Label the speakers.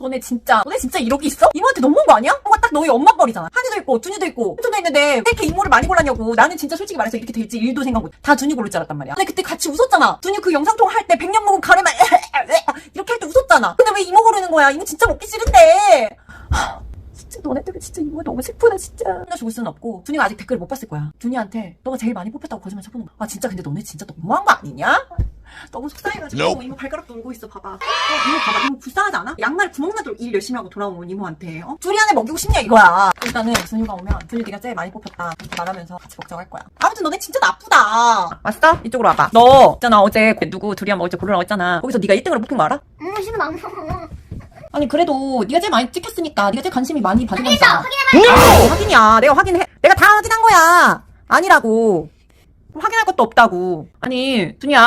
Speaker 1: 너네 진짜 너네 진짜 이러기 있어? 이모한테 너무한 거 아니야? 뭔가 딱 너희 엄마 뻘이잖아. 한이도 있고 준이도 있고. 삼촌도 있는데 왜 이렇게 이모를 많이 골랐냐고. 나는 진짜 솔직히 말해서 이렇게 될지 일도 생각 못. 다 준이 고를 줄 알았단 말이야. 근데 그때 같이 웃었잖아. 준이 그 영상 통화 할 때 백년 먹은 가래만 이렇게 할 때 웃었잖아. 근데 왜 이모 고르는 거야? 이모 진짜 먹기 싫은데. 하, 진짜 너네 때문에 진짜 이모가 너무 슬프다 진짜. 하나 죽을 수는 없고 준이가 아직 댓글 못 봤을 거야. 준이한테 너가 제일 많이 뽑혔다고 거짓말 쳐보는 거야 아 진짜? 근데 너네 진짜 너무한 거 아니냐? 속상해가지고
Speaker 2: Nope.
Speaker 1: 이모 발가락 놀고 있어 봐봐. 어, 이모 봐봐. 이모 불쌍하지 않아? 양말 구멍 나도록 일 열심히 하고 돌아온 이모한테. 어? 둘이 안에 먹이고 싶냐 이거야. 일단은 준이가 오면 준이 네가 제일 많이 뽑혔다. 이렇게 말하면서 같이 먹자고 할 거야. 아무튼 너네 진짜 나쁘다. 왔어? 이쪽으로 와봐. 너 있잖아 어제 누구 둘이 한번 어제 고르라고 했잖아. 거기서 네가 1등으로 뽑힌 거 알아?
Speaker 3: 음, 싫어, 안 먹어.
Speaker 1: 아니 그래도 네가 제일 많이 찍혔으니까 네가 제일 관심이 많이 받은 거잖아 확인해 확인이야. 내가 확인해. 내가 다 확인한 거야. 아니라고. 확인할 것도 없다고. 아니 준이야